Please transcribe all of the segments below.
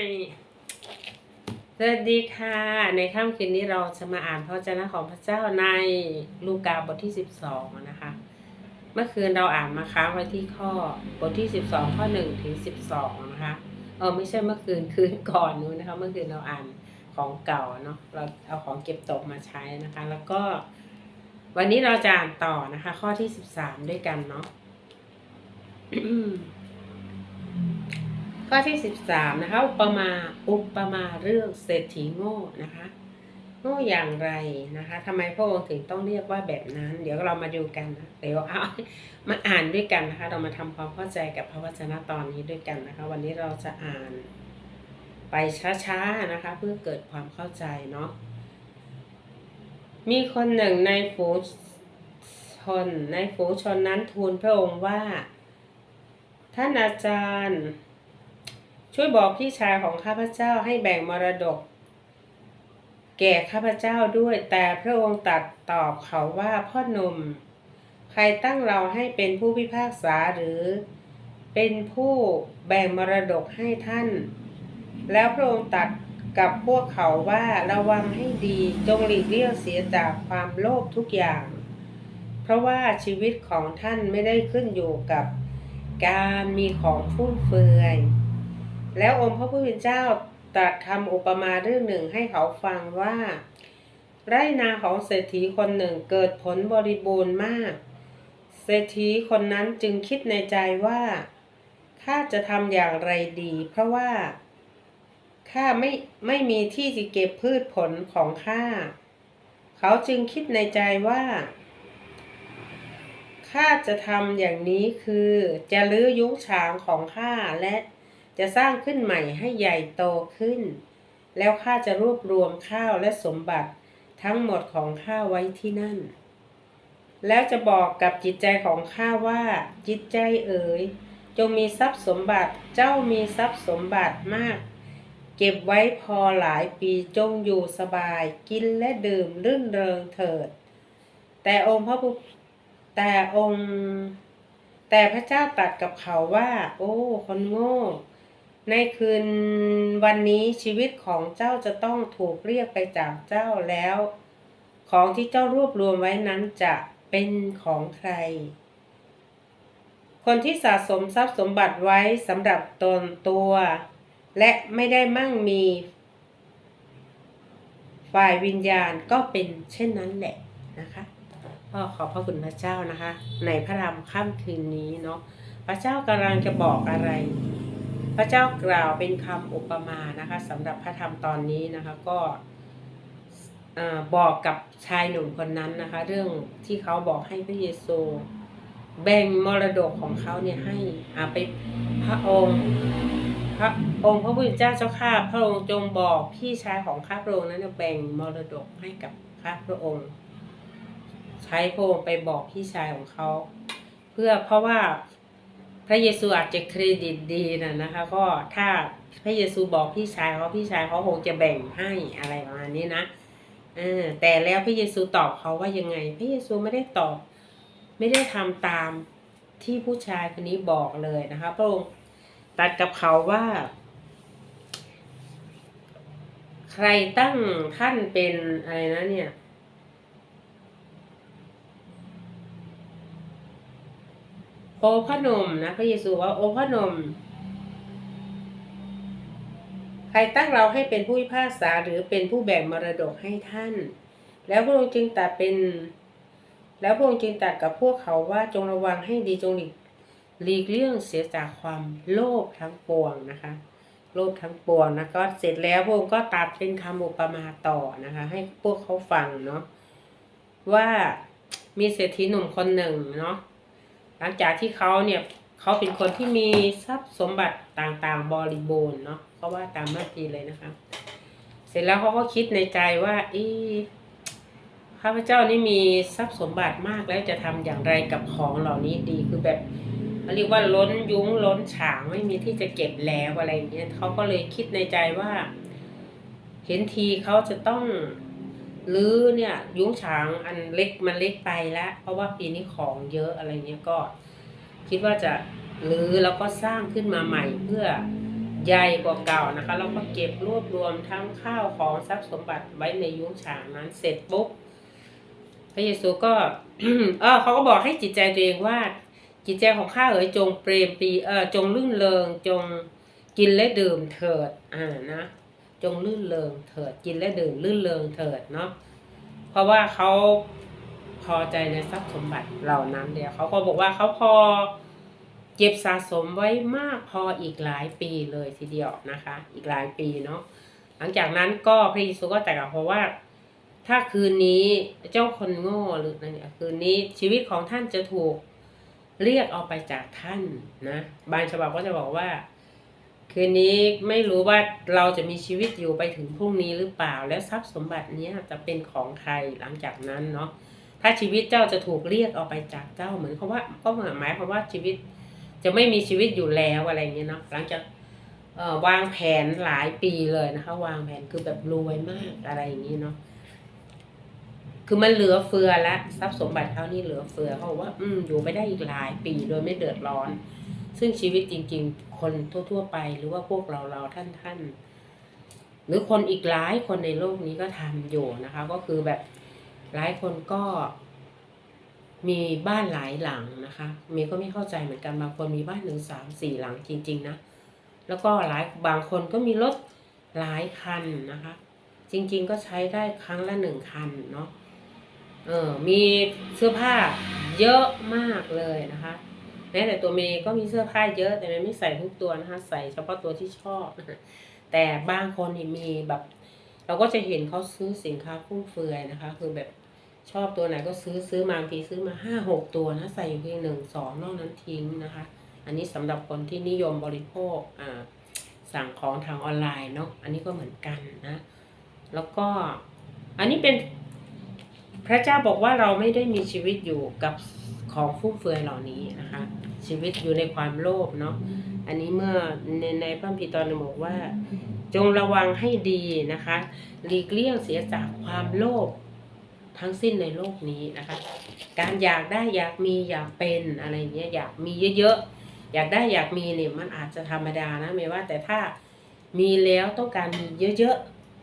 สวัสดีค่ะ ในค่ำคืนนี้เราจะมาอ่านพระวจนะของพระเจ้าในลูกาบทที่สิบสองนะคะ เมื่อคืนเราอ่านมาค้างไว้ที่ข้อบทที่สิบสองข้อหนึ่งถึงสิบสองนะคะเออไม่ใช่เมื่อคืนคืนก่อนนู้นนะคะ เมื่อคืนเราอ่านของเก่าเนาะเราเอาของเก็บตกมาใช้นะคะ แล้วก็ วันนี้เราจะอ่านต่อนะคะ ข้อที่สิบสามด้วยกันเนาะ ข้อที่สิบสามนะคะอุปมาอุปมาเรื่องเศรษฐีโง่นะคะโง่อย่างไรนะคะทำไมพระองค์ถึงต้องเรียกว่าแบบนั้น เดี๋ยวเรามาดูกันนะเดี๋ยวเอามาอ่านด้วยกันนะคะ เรามาทำความเข้าใจกับพระวจนะตอนนี้ด้วยกันนะคะ วันนี้เราจะอ่านไปช้าๆนะคะ เพื่อเกิดความเข้าใจเนาะมีคนหนึ่งในฝูชนในฝูชนนั้นทูลพระองค์ว่า ท่านอาจารย์ ช่วยบอกพี่ชายของข้าพเจ้าให้แบ่งมรดก แก่ข้าพเจ้าด้วย แต่พระองค์ตัดตอบเขาว่าพ่อหนุ่ม ใครตั้งเราให้เป็นผู้พิพากษาหรือ เป็นผู้แบ่งมรดกให้ท่าน แล้วพระองค์ตัดกับพวกเขาว่าระวังให้ดีจงหลีกเลี่ยงเสียจากความโลภทุกอย่าง เพราะว่าชีวิตของท่านไม่ได้ขึ้นอยู่กับการมีของฟุ่มเฟือย แล้วองค์พระผู้เป็นเจ้าตรัสคำอุปมาเรื่องหนึ่งให้เขาฟังว่า ไรนาของเศรษฐีคนหนึ่งเกิดผลบริบูรณ์มาก เศรษฐีคนนั้นจึงคิดในใจว่าข้าจะทำอย่างไรดี เพราะว่าข้าไม่ไม่มีที่จะเก็บพืชผลของข้า เขาจึงคิดในใจว่าข้าจะทำอย่างนี้คือจะลื้อยุ้งฉางของข้าและ จะสร้างขึ้นใหม่ให้ใหญ่โตขึ้น แล้วข้าจะรวบรวมข้าวและสมบัติทั้งหมดของข้าไว้ที่นั่น แล้วจะบอกกับจิตใจของข้าว่า จิตใจเอ๋ยจงมีทรัพย์สมบัติเจ้ามีทรัพย์สมบัติมาก เก็บไว้พอหลายปีจงอยู่สบาย กินและดื่มรื่นเริงเถิด แต่องค์พระผู้แต่องค์ แต่พระเจ้าตรัสกับเขาว่า โอ้ คนโง่ ในคืนวันนี้ชีวิตของเจ้าจะต้องถูกเรียกไปจากเจ้าแล้ว ของที่เจ้ารวบรวมไว้นั้นจะเป็นของใคร คนที่สะสมทรัพย์สมบัติไว้สำหรับตนตัว และไม่ได้มั่งมี ฝ่ายวิญญาณก็เป็นเช่นนั้นแหละนะคะก็ขอบพระคุณพระเจ้านะคะ ในพระรำค่ำคืนนี้เนาะพระเจ้ากำลังจะบอกอะไร พระเจ้ากล่าวเป็นคำอุปมานะคะสำหรับพระธรรมตอนนี้นะคะก็บอกกับชายหนุ่มคนนั้นนะคะ เรื่องที่เขาบอกให้พระเยซูแบ่งมรดกของเขาเนี่ยให้อาไปพระองค์พระองค์พระผู้เป็นเจ้าเจ้าข้าพระองค์จงบอกพี่ชายของข้าพระองค์นั้นแบ่งมรดกให้กับข้าพระองค์ ใช้พระองค์ไปบอกพี่ชายของเขา เพื่อเพราะว่า พระเยซูอาจจะเครดิตดีนะนะคะก็ถ้าพระเยซูบอกพี่ชายเขาพี่ชายเขาคงจะแบ่งให้อะไรประมาณนี้นะเออแต่แล้วพระเยซูตอบเขาว่ายังไง พระเยซูไม่ได้ตอบ ไม่ได้ทำตามที่ผู้ชายคนนี้บอกเลยนะคะพระองค์ตัดกับเขาว่า ใครตั้งท่านเป็นอะไรนะเนี่ย โอพระนมนะพระเยซูว่าโอพระนม ใครตั้งเราให้เป็นผู้พิพากษาหรือเป็นผู้แบ่งมรดกให้ท่าน แล้วพระองค์จึงตรัสเป็น แล้วพระองค์จึงตรัสกับพวกเขาว่าจงระวังให้ดีจงหลีกหลีกเลี่ยงเสียจากความโลภทั้งปวงนะคะ โลภทั้งปวงนะก็เสร็จแล้วพระองค์ก็ตรัสเป็นคำอุปมาต่อนะคะ ให้พวกเขาฟังเนาะว่ามีเศรษฐีหนุ่มคนหนึ่งเนาะ หลังจากที่เขาเนี่ยเขาเป็นคนที่มีทรัพย์สมบัติต่างๆ บริบูรณ์เนาะเพราะว่าตามมาตรีเลยนะคะ เสร็จแล้วเขาก็คิดในใจว่าอีข้าพเจ้านี่มีทรัพย์สมบัติมากแล้วจะทำอย่างไรกับของเหล่านี้ดีคือแบบเขาเรียกว่าล้นยุ้งล้นฉางไม่มีที่จะเก็บแล้วอะไรเงี้ยเขาก็เลยคิดในใจว่า เห็นทีเขาจะต้อง หรือเนี่ยยุ้งฉางอันเล็กมันเล็กไปแล้ว เพราะว่าปีนี้ของเยอะอะไรเงี้ยก็ คิดว่าจะหรือแล้วก็สร้างขึ้นมาใหม่เพื่อใหญ่กว่าเก่านะคะแล้วก็เก็บรวบรวมทั้งข้าวของทรัพย์สมบัติไว้ในยุ้งฉางนั้นเสร็จปุ๊บพระเยซูก็เออเขาก็บอกให้จิตใจตัวเองว่า จิตใจของข้าเอ๋ยจงเปรมปีเออจงลื่นเริงจงกินและดื่มเถิดอ่านะ จงลื่นเริงเถิดกินและดื่มลื่นเริงเถิดเนาะเพราะว่าเขาพอใจในทรัพย์สมบัติเหล่านั้นเดียวเขาก็บอกว่าเขาพอเก็บสะสมไว้มากพออีกหลายปีเลยทีเดียวนะคะ อีกหลายปีเนาะหลังจากนั้นก็พระเยซูก็ตรัสกับเขาะว่า ถ้าคืนนี้เจ้าคนโง่หรืออะไรเนี่ยคืนนี้ชีวิตของท่านจะถูกเรียกเอาไปจากท่านนะ บางฉบับก็จะบอกว่า คืนนี้ไม่รู้ว่าเราจะมีชีวิตอยู่ไปถึงพรุ่งนี้หรือเปล่า และทรัพย์สมบัตินี้จะเป็นของใครหลังจากนั้นเนาะถ้าชีวิตเจ้าจะถูกเรียกเอาไปจากเจ้าเหมือนเขาว่าก็หมือนหมายความว่าชีวิตจะไม่มีชีวิตอยู่แล้วอะไรเงี้ยเนาะหลังจากวางแผนหลายปีเลยนะคะ วางแผนคือแบบรวยมากอะไรอย่างงี้เนาะคือมันเหลือเฟือและทรัพย์สมบัติเขานี่เหลือเฟือเขาบอกว่า อืมอยู่ไม่ได้อีกหลายปีโดยไม่เดือดร้อน ซึ่งชีวิตจริง ๆ คนทั่ว ๆ ไปหรือว่าพวกเราเราท่านท่านๆหรือคนอีกหลายคนในโลกนี้ก็ทำอยู่นะคะ ก็คือแบบหลายคนก็มีบ้านหลายหลังนะคะเมย์ก็ไม่เข้าใจเหมือนกันบางคนมีบ้านหนึ่งสามสี่หลังจริง ๆ นะ แล้วก็หลายบางคนก็มีรถหลายคันนะคะ จริง ๆ ก็ใช้ได้ครั้งละหนึ่งคันเนาะเออมีเสื้อผ้าเยอะมากเลยนะคะ แม้แต่ตัวเมย์ก็มีเสื้อผ้าเยอะ แต่เมย์ไม่ใส่ทุกตัวนะคะ ใส่เฉพาะตัวที่ชอบนะคะแต่บางคนนี่มีแบบ เราก็จะเห็นเขาซื้อสินค้าฟุ่มเฟือยนะคะ คือแบบชอบตัวไหนก็ซื้อซื้อมาบางทีซื้อมาห้าหกตัวนะใส่อยู่เพียงหนึ่งสองนอกนั้นทิ้งนะคะ อันนี้สำหรับคนที่นิยมบริโภคอ่าสั่งของทางออนไลน์เนาะอันนี้ก็เหมือนกันนะ แล้วก็อันนี้เป็นพระเจ้าบอกว่าเราไม่ได้มีชีวิตอยู่กับ ของฟุ่มเฟือยเหล่านี้นะคะ ชีวิตอยู่ในความโลภเนาะอันนี้เมื่อในในพระคัมภีร์ตอนหนึงบอกว่า จงระวังให้ดีนะคะหลีกเลี่ยงเสียจากความโลภทั้งสิ้นในโลกนี้นะคะ การอยากได้อยากมีอยากเป็นอะไรเงี้ยอยากมีเยอะๆอยากได้อยากมีเนี่ยมันอาจจะธรรมดานะไม่ว่า แต่ถ้ามีแล้วต้องการมีเยอะ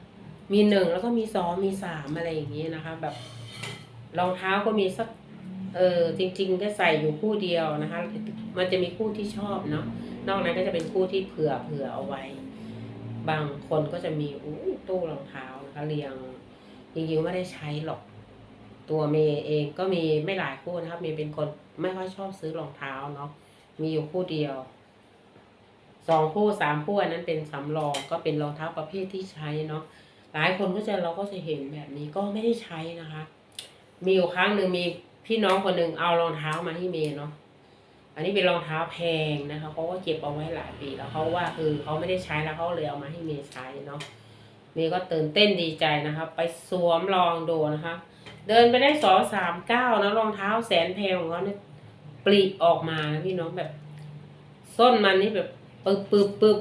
ๆมีหนึ่งแล้วก็มีสองมีสามอะไรอย่างเงี้ยนะคะ แบบรองเท้าก็มีสัก เออจริงๆก็ใส่อยู่คู่เดียวนะคะ มันจะมีคู่ที่ชอบเนาะนอกนั้นก็จะเป็นคู่ที่เผื่อเผื่อเอาไว้ บางคนก็จะมีอู้ตู้รองเท้านะคะเรียงจริงๆไม่ได้ใช้หรอก ตัวเมย์เองก็มีไม่หลายคู่นะครับเมย์เป็นคนไม่ค่อยชอบซื้อรองเท้าเนาะมีอยู่คู่เดียวสองคู่สามคู่อันนั้นเป็นสำรองก็เป็นรองเท้าประเภทที่ใช้เนาะหลายคนก็จะเราก็จะเห็นแบบนี้ก็ไม่ได้ใช้นะคะ มีอยู่ครั้งหนึ่งมี พี่น้องคนหนึ่งเอารองเท้ามาให้เมย์เนาะอันนี้เป็นรองเท้าแพงนะคะเขาก็เก็บเอาไว้หลายปีแล้วเขาว่าเออเขาไม่ได้ใช้แล้วเขาเลยเอามาให้เมย์ใช้เนาะเมย์ก็ตื่นเต้นดีใจนะคะ ไปสวมลองดูนะคะ เดินไปได้สองสามเก้าวนะรองเท้าแสนแพงของเขาเนี่ยปลีออกมานะพี่น้องแบบส้นมันนี่แบบปึบปึบปึบ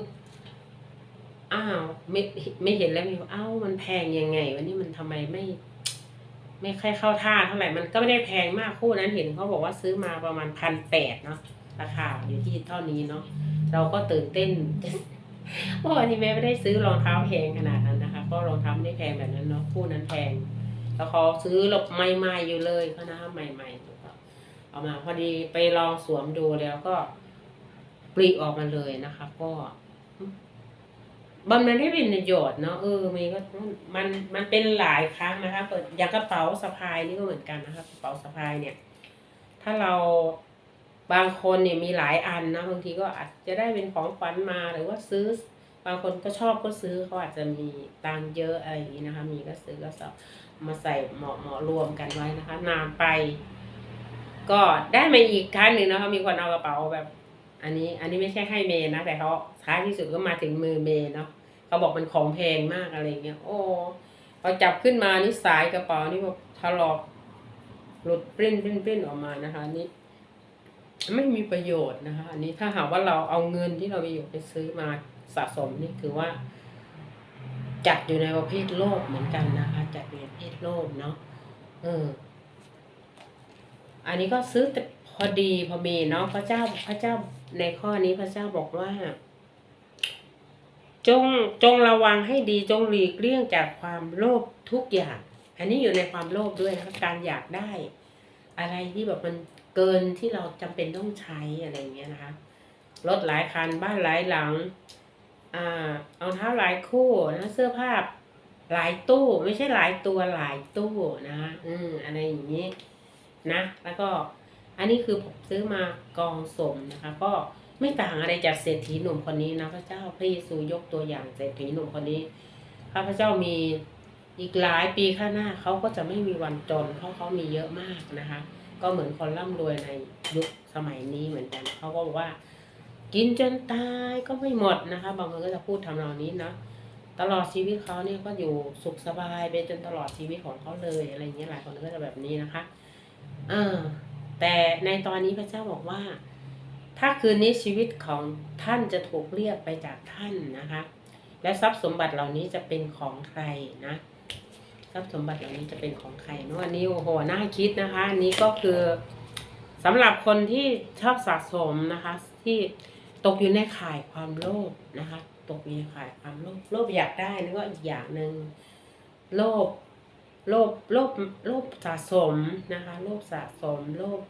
อ้าวไม่ไม่เห็นแล้วมีอ้าวมันแพงยังไงวันนี้มันทำไมไม่ ไม่ค่อยเข้าท่าเท่าไหร่ มันก็ไม่ได้แพงมากคู่นั้นเห็นเขาบอกว่าซื้อมาประมาณพันแปดเนาะราคาอยู่ที่เท่านี้เนาะเราก็ตื่นเต้นเพราะวันนี้แม่ไม่ได้ซื้อรองเท้าแพงขนาดนั้นนะคะ ก็รองเท้าไม่ได้แพงแบบนั้นเนาะคู่นั้นแพง แล้วเขาซื้อหลบใหม่ๆอยู่เลยเขานะใหม่ๆถูกปะเอามาพอดีไปลองสวมดูแล้วก็ปลีออกมาเลยนะคะ ก็ มันไม่เป็นประโยชน์เนาะเออมันก็มันมันเป็นหลายครั้งนะคะเปิดอย่างกระเป๋าสะพายนี่ก็เหมือนกันนะคะกระเป๋าสะพายเนี่ย ถ้าเราบางคนเนี่ยมีหลายอันนะบางทีก็อาจจะได้เป็นของขวัญมาหรือว่าซื้อบางคนก็ชอบก็ซื้อเขาอาจจะมีตังเยอะอะไรอย่างนี้นะคะ มีก็ซื้อก็สอบมาใส่เหมาะเหมาะรวมกันไว้นะคะ นานไป ก็ได้มาอีกครั้งหนึ่งนะคะมีคนเอากระเป๋าแบบ อันนี้ อันนี้ไม่ใช่ให้เมย์นะแต่เขา ท้ายที่สุดก็มาถึงมือเมย์เนาะเขาบอกมันของแพงมากอะไรเงี้ยโอ้พอจับขึ้นมานี่สายกระเป๋านี่แบบถลอกหลุดปริ้นปริ้นปริ้นออกมานะคะนนี่ไม่มีประโยชน์นะคะ อันนี้ถ้าหากว่าเราเอาเงินที่เรามีอยู่ไปซื้อมาสะสมนี่คือว่า จัดอยู่ในประเภทโลภเหมือนกันนะคะ จัดอยู่ในประเภทโลภเนาะเออ อันนี้ก็ซื้อแต่พอดีพอมีเนาะพระเจ้าพระเจ้าในข้อนี้พระเจ้าบอกว่า จงจงระวังให้ดีจงหลีกเลี่ยงจากความโลภทุกอย่าง อันนี้อยู่ในความโลภด้วยนะคะการอยากได้ อะไรที่แบบมันเกินที่เราจำเป็นต้องใช้อะไรอย่างเงี้ยนะคะรถหลายคันบ้านหลายหลังอ่าเอาเท้าหลายคู่นะเสื้อผ้าหลายตู้ไม่ใช่หลายตัวหลายตู้นะคะอืมอะไรอย่างนี้นะ แล้วก็อันนี้คือผมซื้อมากองสมนะคะ ก็ ไม่ต่างอะไรจากเศรษฐีหนุ่มคนนี้นะพระเจ้าพระเยซูยกตัวอย่างเศรษฐีหนุ่มคนนี้ข้าพระเจ้ามีอีกหลายปีข้างหน้าเขาก็จะไม่มีวันจน เพราะเขามีเยอะมากนะคะ ก็เหมือนคนร่ำรวยในยุคสมัยนี้เหมือนกันเขาก็บอกว่า กินจนตายก็ไม่หมดนะคะ บางคนก็จะพูดทำนองนี้เนาะตลอดชีวิตเขาเนี่ยก็อยู่สุขสบายไปจนตลอดชีวิตของเขาเลยอะไรอย่างเงี้ยหลายคนก็จะแบบนี้นะคะเออแต่ในตอนนี้พระเจ้าบอกว่า ถ้าคืนนี้ชีวิตของท่านจะถูกเรียกไปจากท่านนะคะ และทรัพย์สมบัติเหล่านี้จะเป็นของใครนะทรัพย์สมบัติเหล่านี้จะเป็นของใครเนาะอันนี้โอ้โหน่าคิดนะคะอันนี้ก็คือสำหรับคนที่ชอบสะสมนะคะ ที่ตกอยู่ในข่ายความโลภนะคะ ตกอยู่ในข่ายความโลภโลภอยากได้นั่นก็อีกอย่างหนึ่งโลภโลภโลภโลภสะสมนะคะ โลภสะสมโลภ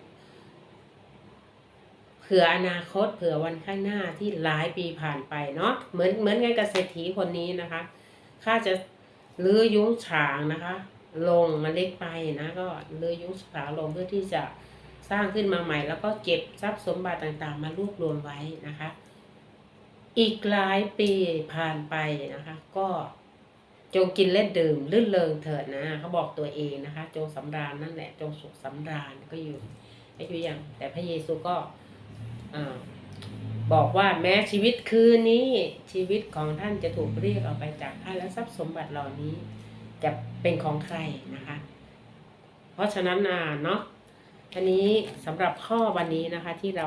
ผื่ออนาคตเผื่อวันข้างหน้าที่หลายปีผ่านไปเนาะเหมือนเหมือนไงกับเศรษฐีคนนี้นะคะข้าจะลื้อยุ้งฉางนะคะ ลงมาเล็กไปนะก็ลื้อยุ้งฉางลงเพื่อที่จะสร้างขึ้นมาใหม่ แล้วก็เก็บทรัพย์สมบัติต่างๆ มารวบรวมไว้นะคะ อีกหลายปีผ่านไปนะคะ ก็จงกินเล่นดื่มลื่นเริงเถิดนะเขาบอกตัวเองนะคะ จงสำราญนั่นแหละจงสุขสำราญก็อยู่ไอยู่อย่างแต่พระเยซูก็ บอกว่าแม้ชีวิตคืนนี้ ชีวิตของท่านจะถูกเรียกออกไปจากท่านและทรัพย์สมบัติเหล่านี้ จะเป็นของใครนะคะ เพราะฉะนั้นอ่าเนาะอันนี้สำหรับข้อวันนี้นะคะที่เรา